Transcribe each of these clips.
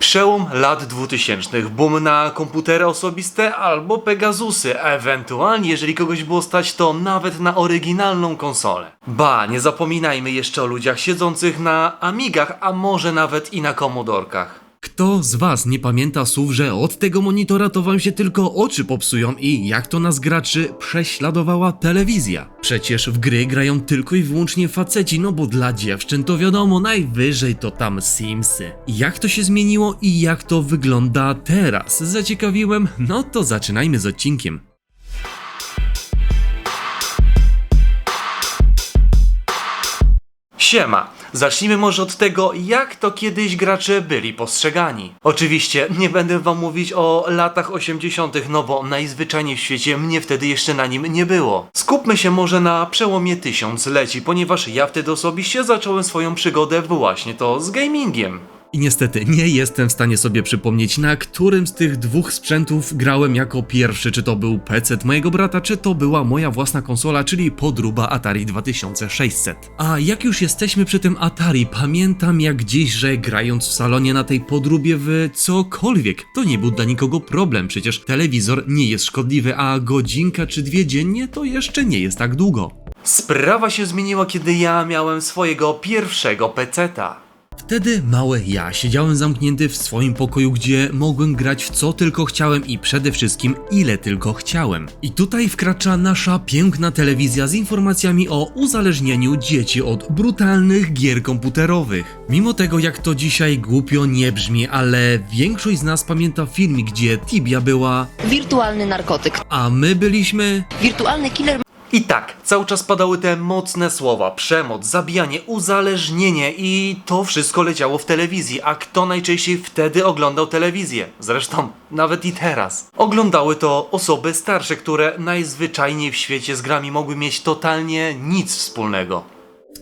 Przełom lat 2000, boom na komputery osobiste albo Pegasusy, ewentualnie jeżeli kogoś było stać to nawet na oryginalną konsolę. Ba, nie zapominajmy jeszcze o ludziach siedzących na Amigach, a może nawet i na Komodorkach. Kto z was nie pamięta słów, że od tego monitora to wam się tylko oczy popsują i jak to nas graczy prześladowała telewizja? Przecież w gry grają tylko i wyłącznie faceci, no bo dla dziewczyn to wiadomo, najwyżej to tam Simsy. Jak to się zmieniło i jak to wygląda teraz? Zaciekawiłem? No to zaczynajmy z odcinkiem. Siema! Zacznijmy może od tego, jak to kiedyś gracze byli postrzegani. Oczywiście nie będę wam mówić o latach 80., no bo najzwyczajniej w świecie mnie wtedy jeszcze na nim nie było. Skupmy się może na przełomie tysiącleci, ponieważ ja wtedy osobiście zacząłem swoją przygodę właśnie to z gamingiem. I niestety nie jestem w stanie sobie przypomnieć, na którym z tych dwóch sprzętów grałem jako pierwszy. Czy to był PC mojego brata, czy to była moja własna konsola, czyli podruba Atari 2600. A jak już jesteśmy przy tym Atari, pamiętam jak dziś, że grając w salonie na tej podrubie w cokolwiek, to nie był dla nikogo problem. Przecież telewizor nie jest szkodliwy, a godzinka czy dwie dziennie to jeszcze nie jest tak długo. Sprawa się zmieniła, kiedy ja miałem swojego pierwszego peceta. Wtedy małe ja siedziałem zamknięty w swoim pokoju, gdzie mogłem grać w co tylko chciałem i przede wszystkim ile tylko chciałem. I tutaj wkracza nasza piękna telewizja z informacjami o uzależnieniu dzieci od brutalnych gier komputerowych. Mimo tego jak to dzisiaj głupio nie brzmi, ale większość z nas pamięta filmik, gdzie Tibia była, wirtualny narkotyk, a my byliśmy... wirtualny killer I tak, cały czas padały te mocne słowa: przemoc, zabijanie, uzależnienie i to wszystko leciało w telewizji. A kto najczęściej wtedy oglądał telewizję? Zresztą nawet i teraz. Oglądały to osoby starsze, które najzwyczajniej w świecie z grami mogły mieć totalnie nic wspólnego.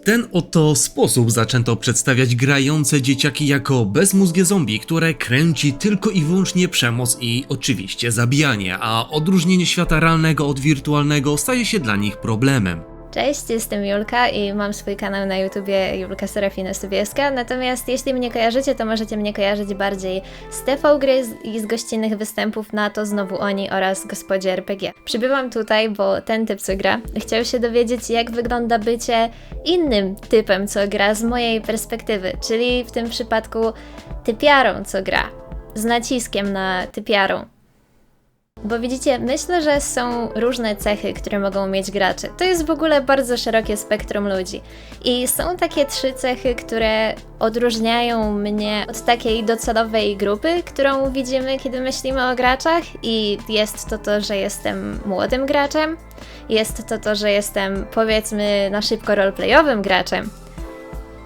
Ten oto sposób zaczęto przedstawiać grające dzieciaki jako bezmózgie zombie, które kręci tylko i wyłącznie przemoc i oczywiście zabijanie, a odróżnienie świata realnego od wirtualnego staje się dla nich problemem. Cześć, jestem Julka i mam swój kanał na YouTubie Julka Serafina Sobieska. Natomiast jeśli mnie kojarzycie, to możecie mnie kojarzyć bardziej z TV gry i z gościnnych występów na to znowu oni oraz Gospodzie RPG. Przybywam tutaj, bo ten typ co gra chciał się dowiedzieć, jak wygląda bycie innym typem co gra z mojej perspektywy, czyli w tym przypadku typiarą co gra. Z naciskiem na typiarą. Bo widzicie, myślę, że są różne cechy, które mogą mieć gracze. To jest w ogóle bardzo szerokie spektrum ludzi. I są takie trzy cechy, które odróżniają mnie od takiej docelowej grupy, którą widzimy, kiedy myślimy o graczach. I jest to to, że jestem młodym graczem, jest to to, że jestem powiedzmy na szybko roleplayowym graczem.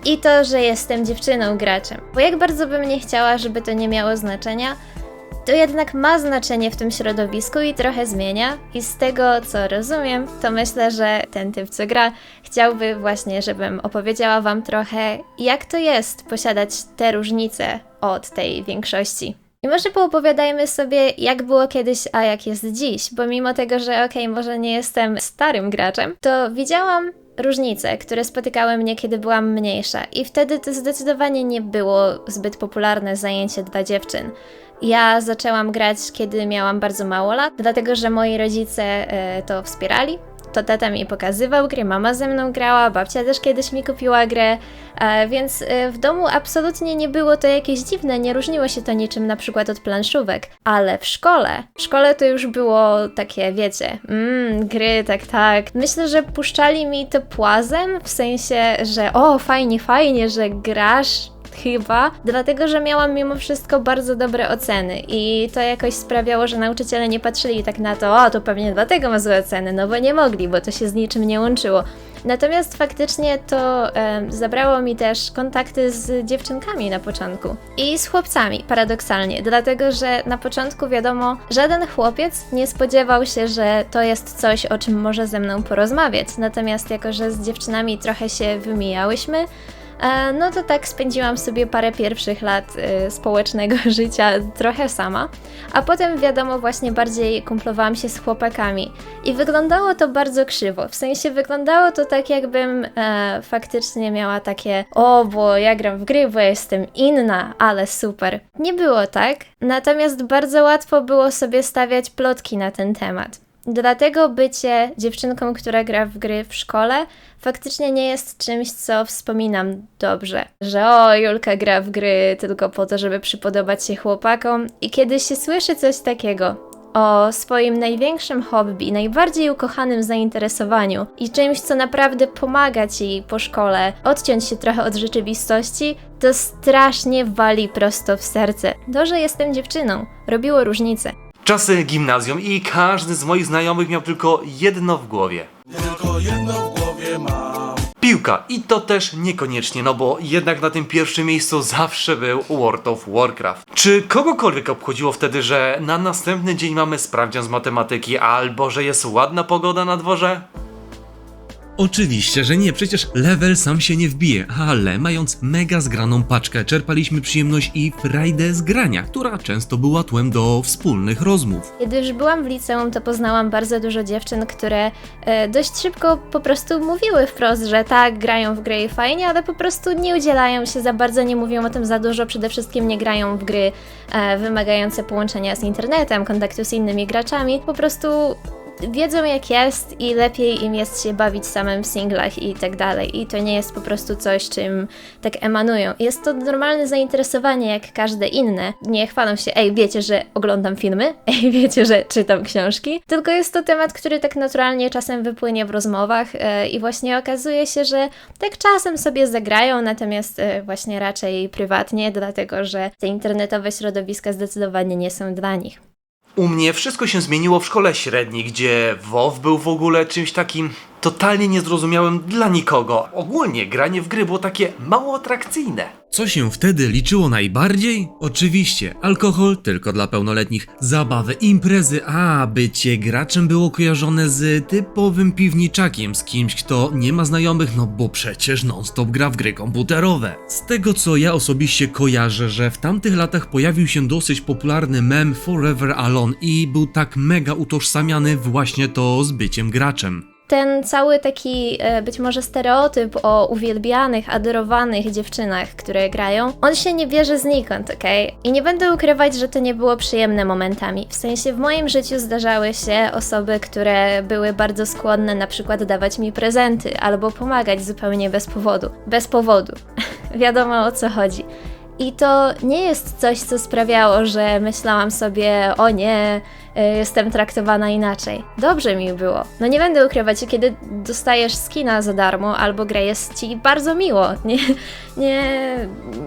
I to, że jestem dziewczyną graczem. Bo jak bardzo bym nie chciała, żeby to nie miało znaczenia, to jednak ma znaczenie w tym środowisku i trochę zmienia. I z tego co rozumiem, to myślę, że ten typ co gra chciałby właśnie, żebym opowiedziała Wam trochę, jak to jest posiadać te różnice od tej większości. I może poopowiadajmy sobie, jak było kiedyś, a jak jest dziś, bo mimo tego, że okej, może nie jestem starym graczem, to widziałam różnice, które spotykały mnie, kiedy byłam mniejsza. I wtedy to zdecydowanie nie było zbyt popularne zajęcie dla dziewczyn. Ja zaczęłam grać, kiedy miałam bardzo mało lat, dlatego że moi rodzice e, to wspierali. To tata mi pokazywał gry, mama ze mną grała, babcia też kiedyś mi kupiła grę, e, więc e, w domu absolutnie nie było to jakieś dziwne, nie różniło się to niczym na przykład od planszówek. Ale w szkole, w szkole to już było takie, wiecie, mmm, gry, tak, tak. Myślę, że puszczali mi to płazem, w sensie, że o, fajnie, fajnie, że grasz chyba, dlatego że miałam mimo wszystko bardzo dobre oceny i to jakoś sprawiało, że nauczyciele nie patrzyli tak na to, o to pewnie dlatego ma złe oceny, no bo nie mogli, bo to się z niczym nie łączyło. Natomiast faktycznie to em, zabrało mi też kontakty z dziewczynkami na początku i z chłopcami, paradoksalnie, dlatego że na początku wiadomo, żaden chłopiec nie spodziewał się, że to jest coś, o czym może ze mną porozmawiać. Natomiast jako, że z dziewczynami trochę się wymijałyśmy, E, no to tak spędziłam sobie parę pierwszych lat e, społecznego życia trochę sama, a potem wiadomo właśnie bardziej kumplowałam się z chłopakami i wyglądało to bardzo krzywo, w sensie wyglądało to tak jakbym e, faktycznie miała takie o, bo ja gram w gry, bo ja jestem inna, ale super. Nie było tak, natomiast bardzo łatwo było sobie stawiać plotki na ten temat. Dlatego bycie dziewczynką, która gra w gry w szkole, faktycznie nie jest czymś, co wspominam dobrze. Że o, Julka gra w gry tylko po to, żeby przypodobać się chłopakom. I kiedy się słyszy coś takiego o swoim największym hobby, najbardziej ukochanym zainteresowaniu i czymś, co naprawdę pomaga ci po szkole odciąć się trochę od rzeczywistości, to strasznie wali prosto w serce. To, że jestem dziewczyną, robiło różnicę. Czasy gimnazjum i każdy z moich znajomych miał tylko jedno w głowie. Tylko jedno w głowie mam. Piłka i to też niekoniecznie, no bo jednak na tym pierwszym miejscu zawsze był World of Warcraft. Czy kogokolwiek obchodziło wtedy, że na następny dzień mamy sprawdzian z matematyki albo że jest ładna pogoda na dworze? Oczywiście, że nie, przecież level sam się nie wbije, ale mając mega zgraną paczkę, czerpaliśmy przyjemność i frajdę z grania, która często była tłem do wspólnych rozmów. Kiedy już byłam w liceum, to poznałam bardzo dużo dziewczyn, które e, dość szybko po prostu mówiły wprost, że tak, grają w gry i fajnie, ale po prostu nie udzielają się za bardzo, nie mówią o tym za dużo, przede wszystkim nie grają w gry e, wymagające połączenia z internetem, kontaktu z innymi graczami, po prostu wiedzą jak jest i lepiej im jest się bawić samym w singlach i tak dalej. I to nie jest po prostu coś, czym tak emanują. Jest to normalne zainteresowanie jak każde inne. Nie chwalą się, ej, wiecie, że oglądam filmy, ej, wiecie, że czytam książki. Tylko jest to temat, który tak naturalnie czasem wypłynie w rozmowach e, i właśnie okazuje się, że tak czasem sobie zagrają, natomiast e, właśnie raczej prywatnie, dlatego że te internetowe środowiska zdecydowanie nie są dla nich. U mnie wszystko się zmieniło w szkole średniej, gdzie WoW był w ogóle czymś takim totalnie niezrozumiałym dla nikogo. Ogólnie granie w gry było takie mało atrakcyjne. Co się wtedy liczyło najbardziej? Oczywiście, alkohol tylko dla pełnoletnich, zabawy, imprezy, a bycie graczem było kojarzone z typowym piwniczakiem, z kimś, kto nie ma znajomych, no bo przecież non-stop gra w gry komputerowe. Z tego co ja osobiście kojarzę, że w tamtych latach pojawił się dosyć popularny mem Forever Alone i był tak mega utożsamiany właśnie to z byciem graczem. Ten cały taki e, być może stereotyp o uwielbianych, adorowanych dziewczynach, które grają, on się nie bierze znikąd, okej? I nie będę ukrywać, że to nie było przyjemne momentami. W sensie w moim życiu zdarzały się osoby, które były bardzo skłonne na przykład dawać mi prezenty albo pomagać zupełnie bez powodu. Bez powodu. Wiadomo o co chodzi. I to nie jest coś, co sprawiało, że myślałam sobie, o nie, jestem traktowana inaczej. Dobrze mi było. No nie będę ukrywać, kiedy dostajesz skina za darmo, albo gra jest ci bardzo miło. Nie, nie,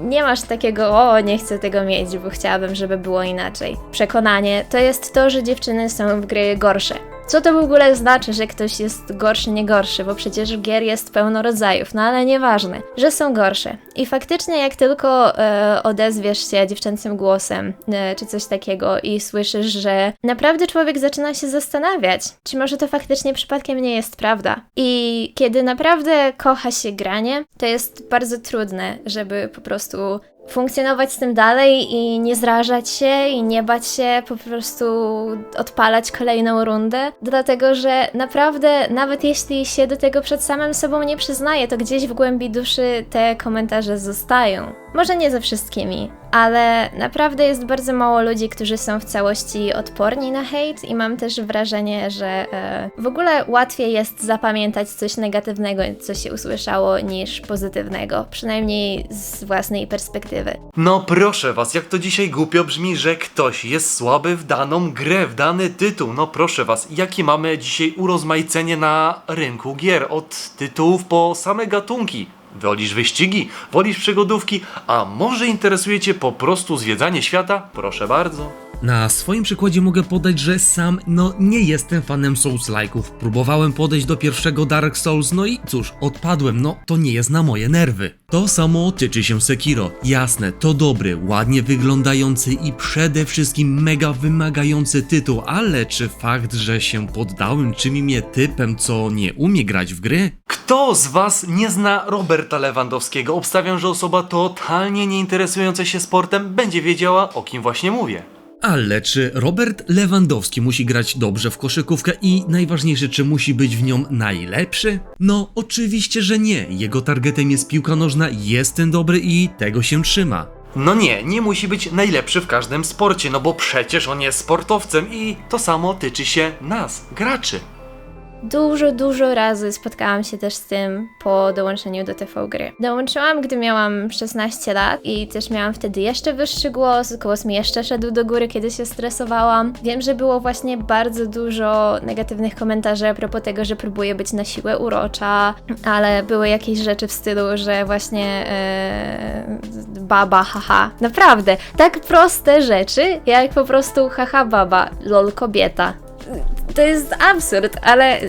nie masz takiego, o nie chcę tego mieć, bo chciałabym, żeby było inaczej. Przekonanie to jest to, że dziewczyny są w gry gorsze. Co to w ogóle znaczy, że ktoś jest gorszy, nie gorszy, bo przecież gier jest pełno rodzajów, no ale nieważne, że są gorsze. I faktycznie jak tylko e, odezwiesz się dziewczęcym głosem, e, czy coś takiego i słyszysz, że naprawdę człowiek zaczyna się zastanawiać, czy może to faktycznie przypadkiem nie jest prawda. I kiedy naprawdę kocha się granie, to jest bardzo trudne, żeby po prostu funkcjonować z tym dalej i nie zrażać się i nie bać się po prostu odpalać kolejną rundę, dlatego że naprawdę nawet jeśli się do tego przed samym sobą nie przyznaje, to gdzieś w głębi duszy te komentarze zostają. Może nie ze wszystkimi, ale naprawdę jest bardzo mało ludzi, którzy są w całości odporni na hejt i mam też wrażenie, że e, w ogóle łatwiej jest zapamiętać coś negatywnego, co się usłyszało, niż pozytywnego, przynajmniej z własnej perspektywy. No proszę was, jak to dzisiaj głupio brzmi, że ktoś jest słaby w daną grę, w dany tytuł. No proszę was, jakie mamy dzisiaj urozmaicenie na rynku gier, od tytułów po same gatunki. Wolisz wyścigi, wolisz przygodówki, a może interesuje cię po prostu zwiedzanie świata? Proszę bardzo. Na swoim przykładzie mogę podać, że sam no nie jestem fanem Souls-like'ów. Próbowałem podejść do pierwszego Dark Souls, no i cóż, odpadłem, no to nie jest na moje nerwy. To samo tyczy się Sekiro. Jasne, to dobry, ładnie wyglądający i przede wszystkim mega wymagający tytuł, ale czy fakt, że się poddałem czyni mnie typem, co nie umie grać w gry? Kto z was nie zna Roberta Lewandowskiego? Obstawiam, że osoba totalnie nie interesująca się sportem będzie wiedziała, o kim właśnie mówię. Ale czy Robert Lewandowski musi grać dobrze w koszykówkę i najważniejsze, czy musi być w nią najlepszy? No, oczywiście, że nie. Jego targetem jest piłka nożna, jest ten dobry i tego się trzyma. No nie, nie musi być najlepszy w każdym sporcie, no bo przecież on jest sportowcem i to samo tyczy się nas, graczy. Dużo, dużo razy spotkałam się też z tym po dołączeniu do TV gry. Dołączyłam, gdy miałam 16 lat i też miałam wtedy jeszcze wyższy głos, głos mi jeszcze szedł do góry, kiedy się stresowałam. Wiem, że było właśnie bardzo dużo negatywnych komentarzy a propos tego, że próbuję być na siłę urocza, ale były jakieś rzeczy w stylu, że właśnie e, baba, haha. Naprawdę, tak proste rzeczy, jak po prostu haha baba, lol kobieta to jest absurd, ale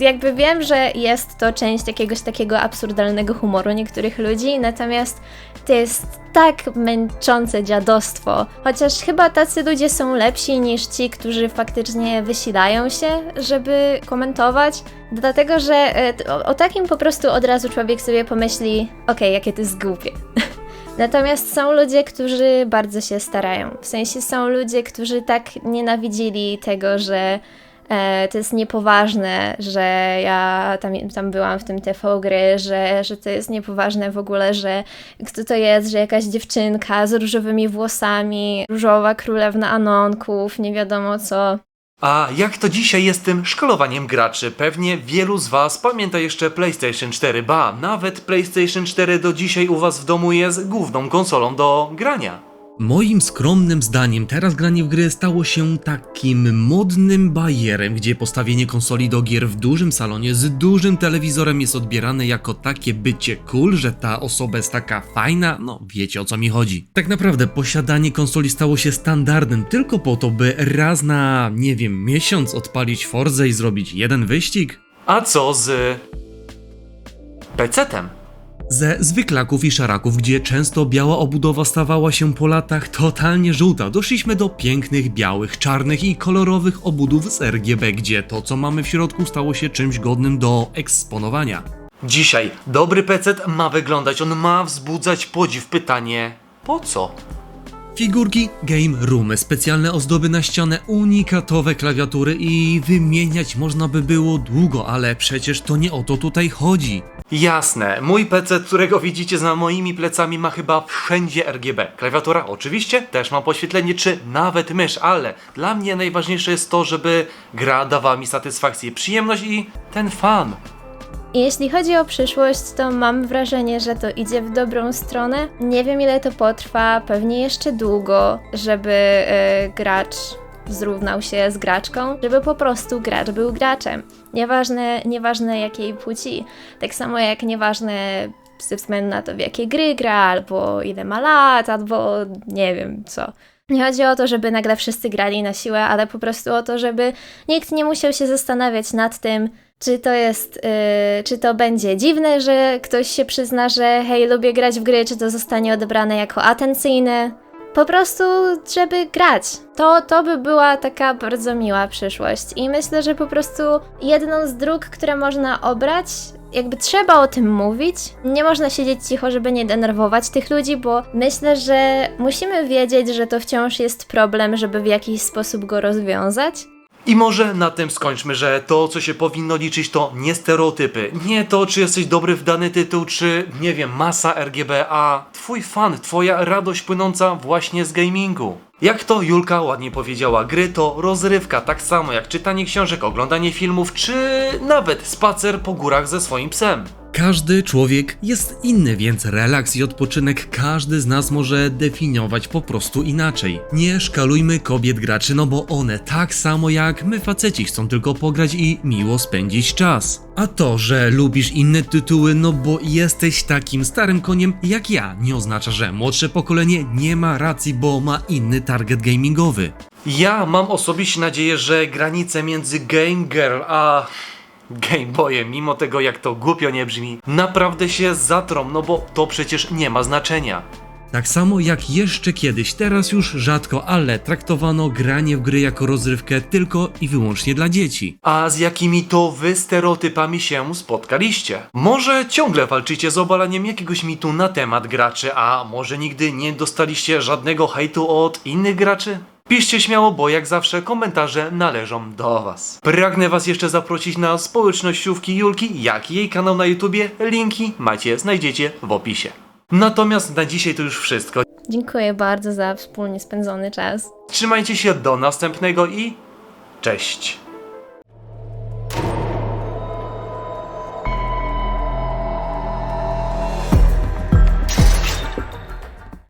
jakby wiem, że jest to część jakiegoś takiego absurdalnego humoru niektórych ludzi, natomiast to jest tak męczące dziadostwo. Chociaż chyba tacy ludzie są lepsi niż ci, którzy faktycznie wysilają się, żeby komentować. Dlatego, że y, o, takim po prostu od razu człowiek sobie pomyśli, okej, jakie to jest głupie. Natomiast są ludzie, którzy bardzo się starają. W sensie są ludzie, którzy tak nienawidzili tego, że e, to jest niepoważne, że ja tam, tam byłam w tym TV gry, że, że to jest niepoważne w ogóle, że kto to jest, że jakaś dziewczynka z różowymi włosami, różowa królewna Anonków, nie wiadomo co. A jak to dzisiaj jest tym szkolowaniem graczy? Pewnie wielu z was pamięta jeszcze PlayStation 4, ba, nawet PlayStation 4 do dzisiaj u was w domu jest główną konsolą do grania. Moim skromnym zdaniem teraz granie w gry stało się takim modnym bajerem, gdzie postawienie konsoli do gier w dużym salonie z dużym telewizorem jest odbierane jako takie bycie cool, że ta osoba jest taka fajna, no wiecie o co mi chodzi. Tak naprawdę posiadanie konsoli stało się standardem tylko po to, by raz na, nie wiem, miesiąc odpalić Forzę i zrobić jeden wyścig. A co z... PC-tem? Ze zwyklaków i szaraków, gdzie często biała obudowa stawała się po latach totalnie żółta, doszliśmy do pięknych, białych, czarnych i kolorowych obudów z RGB, gdzie to co mamy w środku stało się czymś godnym do eksponowania. Dzisiaj dobry PC ma wyglądać, on ma wzbudzać podziw. Pytanie, po co? Figurki, game roomy, specjalne ozdoby na ścianę, unikatowe klawiatury i wymieniać można by było długo, ale przecież to nie o to tutaj chodzi. Jasne, mój PC, którego widzicie za moimi plecami ma chyba wszędzie RGB. Klawiatura oczywiście też ma podświetlenie, czy nawet mysz, ale dla mnie najważniejsze jest to, żeby gra dawała mi satysfakcję, przyjemność i ten fan. Jeśli chodzi o przyszłość, to mam wrażenie, że to idzie w dobrą stronę. Nie wiem ile to potrwa, pewnie jeszcze długo, żeby e, gracz zrównał się z graczką, żeby po prostu gracz był graczem. Nieważne, nieważne jakiej płci. Tak samo jak nieważne ze względu na to, w jakie gry gra, albo ile ma lat, albo nie wiem co. Nie chodzi o to, żeby nagle wszyscy grali na siłę, ale po prostu o to, żeby nikt nie musiał się zastanawiać nad tym, czy to jest, yy, czy to będzie dziwne, że ktoś się przyzna, że hej, lubię grać w gry, czy to zostanie odebrane jako atencyjne. Po prostu, żeby grać. To, to by była taka bardzo miła przyszłość. I myślę, że po prostu jedną z dróg, które można obrać, jakby trzeba o tym mówić. Nie można siedzieć cicho, żeby nie denerwować tych ludzi, bo myślę, że musimy wiedzieć, że to wciąż jest problem, żeby w jakiś sposób go rozwiązać. I może na tym skończmy, że to, co się powinno liczyć, to nie stereotypy. Nie to, czy jesteś dobry w dany tytuł, czy nie wiem, masa RGB, a twój fan, twoja radość płynąca właśnie z gamingu. Jak to Julka ładnie powiedziała, gry to rozrywka, tak samo jak czytanie książek, oglądanie filmów, czy nawet spacer po górach ze swoim psem. Każdy człowiek jest inny, więc relaks i odpoczynek każdy z nas może definiować po prostu inaczej. Nie szkalujmy kobiet graczy, no bo one tak samo jak my faceci chcą tylko pograć i miło spędzić czas. A to, że lubisz inne tytuły, no bo jesteś takim starym koniem jak ja, nie oznacza, że młodsze pokolenie nie ma racji, bo ma inny target gamingowy. Ja mam osobiście nadzieję, że granice między Game Girl a Game Boyem, mimo tego jak to głupio nie brzmi, naprawdę się zatrą, no bo to przecież nie ma znaczenia. Tak samo jak jeszcze kiedyś, teraz już rzadko, ale traktowano granie w gry jako rozrywkę tylko i wyłącznie dla dzieci. A z jakimi to wy stereotypami się spotkaliście? Może ciągle walczycie z obalaniem jakiegoś mitu na temat graczy, a może nigdy nie dostaliście żadnego hejtu od innych graczy? Piszcie śmiało, bo jak zawsze komentarze należą do was. Pragnę was jeszcze zaprosić na społecznościówki Julki, jak i jej kanał na YouTubie. Linki macie, znajdziecie w opisie. Natomiast na dzisiaj to już wszystko. Dziękuję bardzo za wspólnie spędzony czas. Trzymajcie się do następnego i cześć.